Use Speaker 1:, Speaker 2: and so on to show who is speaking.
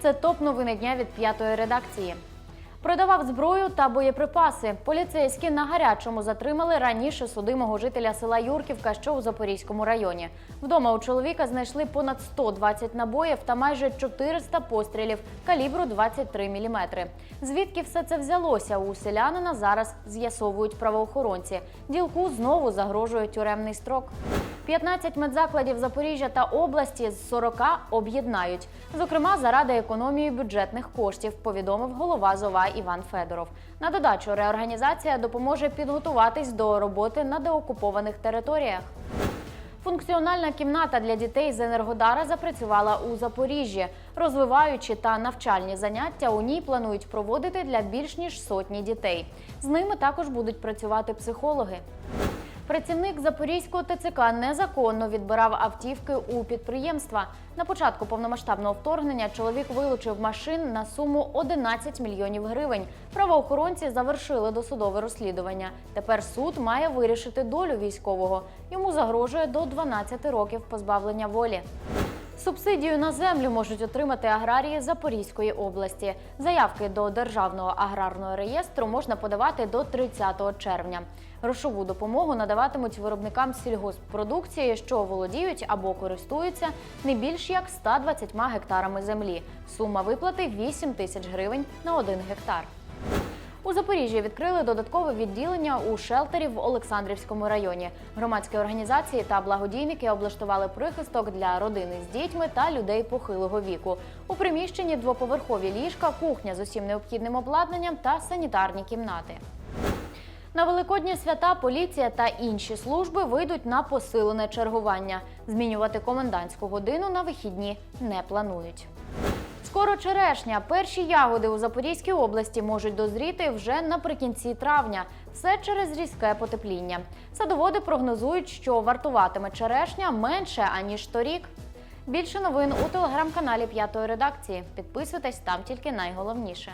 Speaker 1: це топ новини дня від п'ятої редакції. Продавав зброю та боєприпаси. Поліцейські на гарячому затримали раніше судимого жителя села Юрківка, що у Запорізькому районі. Вдома у чоловіка знайшли понад 120 набоїв та майже 400 пострілів калібру 23 мм. Звідки все це взялося у селянина зараз з'ясовують правоохоронці. Ділку знову загрожує тюремний строк. 15 медзакладів Запоріжжя та області з 40 об'єднають. Зокрема, заради економії бюджетних коштів, повідомив голова ЗОВА Іван Федоров. На додачу реорганізація допоможе підготуватись до роботи на деокупованих територіях. Функціональна кімната для дітей з Енергодара запрацювала у Запоріжжі. Розвиваючі та навчальні заняття у ній планують проводити для більш ніж сотні дітей. З ними також будуть працювати психологи. Працівник Запорізького ТЦК незаконно відбирав автівки у підприємства. На початку повномасштабного вторгнення чоловік вилучив машин на суму 11 мільйонів гривень. Правоохоронці завершили досудове розслідування. Тепер суд має вирішити долю військового. Йому загрожує до 12 років позбавлення волі. Субсидію на землю можуть отримати аграрії Запорізької області. Заявки до Державного аграрного реєстру можна подавати до 30 червня. Грошову допомогу надаватимуть виробникам сільгосппродукції, що володіють або користуються не більш як 120 гектарами землі. Сума виплати 8 тисяч гривень на один гектар. У Запоріжжі відкрили додаткове відділення у шелтері в Олександрівському районі. Громадські організації та благодійники облаштували прихисток для родини з дітьми та людей похилого віку. У приміщенні двоповерхові ліжка, кухня з усім необхідним обладнанням та санітарні кімнати. На великодні свята поліція та інші служби вийдуть на посилене чергування. Змінювати комендантську годину на вихідні не планують. Скоро черешня. Перші ягоди у Запорізькій області можуть дозріти вже наприкінці травня. Все через різке потепління. Садоводи прогнозують, що вартуватиме черешня менше аніж торік. Більше новин у телеграм-каналі П'ятої редакції. Підписуйтесь там тільки найголовніше.